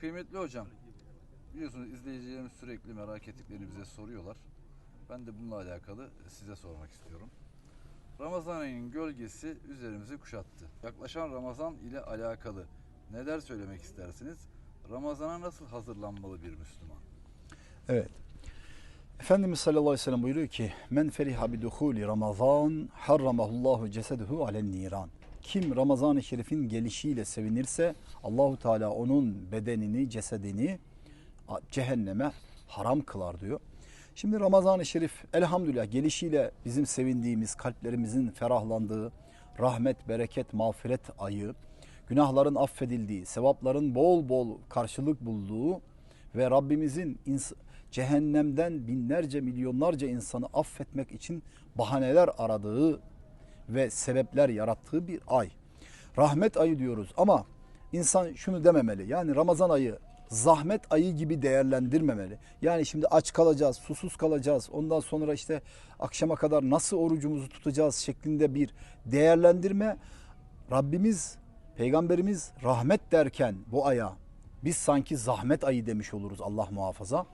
Kıymetli hocam, biliyorsunuz izleyicilerimiz sürekli merak ettiklerini bize soruyorlar. Ben de bununla alakalı size sormak istiyorum. Ramazan ayının gölgesi üzerimizi kuşattı. Yaklaşan Ramazan ile alakalı neler söylemek istersiniz? Ramazana nasıl hazırlanmalı bir Müslüman? Evet. Efendimiz sallallahu aleyhi ve sellem buyuruyor ki men feriha bi duhuli ramazan harramahullahu ceseduhu alen niran. Kim Ramazan-ı Şerif'in gelişiyle sevinirse Allahu Teala onun bedenini, cesedini cehenneme haram kılar diyor. Şimdi Ramazan-ı Şerif elhamdülillah gelişiyle bizim sevindiğimiz, kalplerimizin ferahlandığı, rahmet, bereket, mağfiret ayı, günahların affedildiği, sevapların bol bol karşılık bulduğu ve Rabbimizin cehennemden binlerce milyonlarca insanı affetmek için bahaneler aradığı ve sebepler yarattığı bir ay. Rahmet ayı diyoruz ama insan şunu dememeli. Yani Ramazan ayı zahmet ayı gibi değerlendirmemeli. Yani şimdi aç kalacağız, susuz kalacağız. Ondan sonra işte akşama kadar nasıl orucumuzu tutacağız şeklinde bir değerlendirme Rabbimiz, Peygamberimiz rahmet derken bu aya biz sanki zahmet ayı demiş oluruz Allah muhafaza.